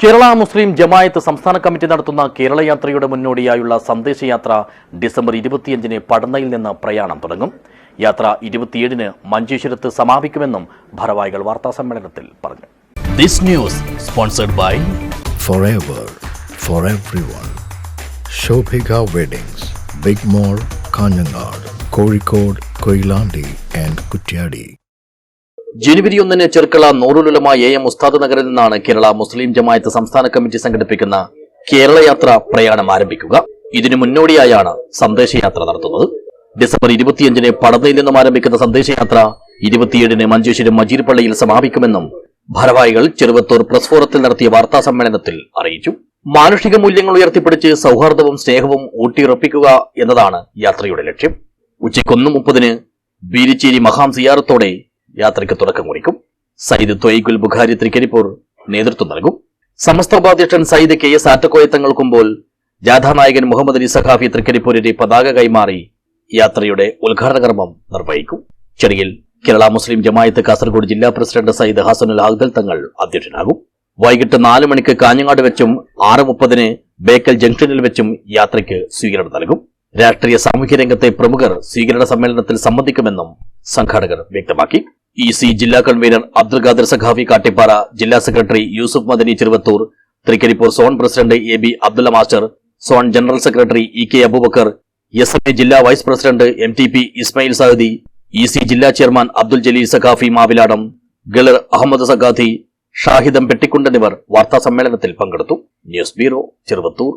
കേരള മുസ്ലിം ജമായത്ത് സംസ്ഥാന കമ്മിറ്റി നടത്തുന്ന കേരള യാത്രയുടെ മുന്നോടിയായുള്ള സന്ദേശയാത്ര ഡിസംബർ ഇരുപത്തിയഞ്ചിന് പടന്നയിൽ നിന്ന് പ്രയാണം തുടങ്ങും യാത്ര ഇരുപത്തിയേഴിന് മഞ്ചേശ്വരത്ത് സമാപിക്കുമെന്നും ഭാരവാഹികൾ വാർത്താസമ്മേളനത്തിൽ പറഞ്ഞു this news sponsored by forever for everyone. Shobhika Weddings, Big Mall, Kanyanad, Kozhikode, Koilandi and Kutyadi. ജനുവരി ഒന്നിന് ചെറുക്കള നൂറുലുലമ എ എം ഉസ്താദ് നഗറിൽ നിന്നാണ് കേരള മുസ്ലിം ജമായത്ത് സംസ്ഥാന കമ്മിറ്റി സംഘടിപ്പിക്കുന്ന കേരള യാത്ര പ്രയാണം ആരംഭിക്കുക. ഇതിനു മുന്നോടിയായാണ് സന്ദേശയാത്ര നടത്തുന്നത്. ഡിസംബർ ഇരുപത്തിയഞ്ചിന് പടന്നയിൽ നിന്നും ആരംഭിക്കുന്ന സന്ദേശയാത്ര ഇരുപത്തിയേഴിന് മഞ്ചേശ്വരം മജീർപള്ളിയിൽ സമാപിക്കുമെന്നും ഭാരവാഹികൾ ചെറുവത്തൂർ പ്രസ് ഫോറത്തിൽ നടത്തിയ വാർത്താ സമ്മേളനത്തിൽ അറിയിച്ചു. മാനുഷിക മൂല്യങ്ങൾ ഉയർത്തിപ്പിടിച്ച് സൗഹാർദ്ദവും സ്നേഹവും ഊട്ടിയുറപ്പിക്കുക എന്നതാണ് യാത്രയുടെ ലക്ഷ്യം. ഉച്ചയ്ക്ക് ഒന്ന് മുപ്പതിന് ബീരിച്ചേരി മഹാം സിയാറത്തോടെ യാത്രയ്ക്ക് തുടക്കം കുറിക്കും. സയ്യിദ് തൊയ്ഗുൽ ബുഖാരി തൃക്കരിപ്പൂർ നേതൃത്വം നൽകും. സമസ്ത ഉപാധ്യക്ഷൻ സയ്യിദ് കെ എസ് ആറ്റക്കോയത്തങ്ങൾക്കുമ്പോൾ ജാഥാനായകൻ മുഹമ്മദ് അലി സഖാഫി തൃക്കരിപ്പൂരിന്റെ പതാക കൈമാറി യാത്രയുടെ ഉദ്ഘാടന കർമ്മം നിർവഹിക്കും. ചെറിയിൽ കേരള മുസ്ലിം ജമായത്ത് കാസർഗോഡ് ജില്ലാ പ്രസിഡന്റ് സയ്യിദ് ഹസനുൽ ഹാഗ്ദൽ തങ്ങൾ അധ്യക്ഷനാകും. വൈകിട്ട് നാല് മണിക്ക് കാഞ്ഞങ്ങാട് വെച്ചും ആറ് മുപ്പതിന് ബേക്കൽ ജംഗ്ഷനിൽ വെച്ചും യാത്രയ്ക്ക് സ്വീകരണം നൽകും. രാഷ്ട്രീയ സാമൂഹ്യ രംഗത്തെ പ്രമുഖർ സ്വീകരണ സമ്മേളനത്തിൽ സംബന്ധിക്കുമെന്നും സംഘാടകർ വ്യക്തമാക്കി. ഇ സി ജില്ലാ കൺവീനർ അബ്ദുൽ ഖാദർ സഖാഫി കാട്ടിപ്പാറ ജില്ലാ secretary Yusuf Madani Cheruvathur Thrikaripur zone president A B Abdulla master zone general secretary E K Abubacker S M ജില്ലാ vice president M T P Ismail Sahadi E C ജില്ലാ chairman Abdul Jaleel Saqafi Maviladam ഗളർ അഹമ്മദ് സഖാദി ഷാഹിദം പെട്ടിക്കുണ്ട് എന്നിവർ വാർത്താ സമ്മേളനത്തിൽ പങ്കെടുത്തു. News bureau Cheruvathur.